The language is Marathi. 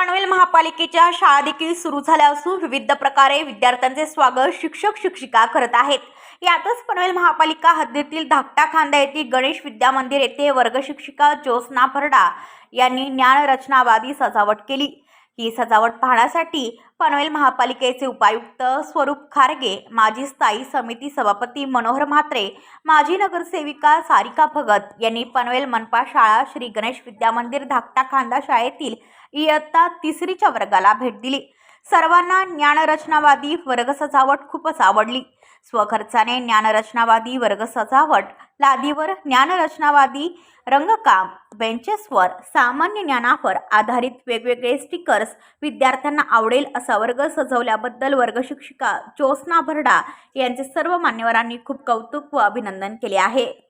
पनवेल महापालिकेच्या शाळा देखील सुरू झाल्या असून विविध प्रकारे विद्यार्थ्यांचे स्वागत शिक्षक शिक्षिका करत आहेत. यातच पनवेल महापालिका हद्दीतील धाकटा खांदा येथील गणेश विद्या मंदिर येथे वर्गशिक्षिका ज्योत्स्ना भरडा यांनी ज्ञानरचनावादी सजावट केली. ही सजावट पाहण्यासाठी पनवेल महापालिकेचे उपायुक्त स्वरूप खारगे माजी स्थायी समिती सभापती मनोहर म्हात्रे माजी नगरसेविका सारिका भगत यांनी पनवेल मनपा शाळा श्री गणेश विद्यामंदिर धाकटा खांदा शाळेतील इयत्ता तिसरीच्या वर्गाला भेट दिली. सर्वांना ज्ञानरचनावादी वर्ग सजावट खूपच आवडली. स्वखर्चाने ज्ञानरचनावादी वर्ग सजावट लादीवर ज्ञानरचनावादी रंगकाम बेंचेसवर सामान्य ज्ञानावर आधारित वेगवेगळे स्टिकर्स विद्यार्थ्यांना आवडेल असा वर्ग सजवल्याबद्दल वर्ग शिक्षिका ज्योत्स्ना भरडा यांचे सर्व मान्यवरांनी खूप कौतुक व अभिनंदन केले आहे.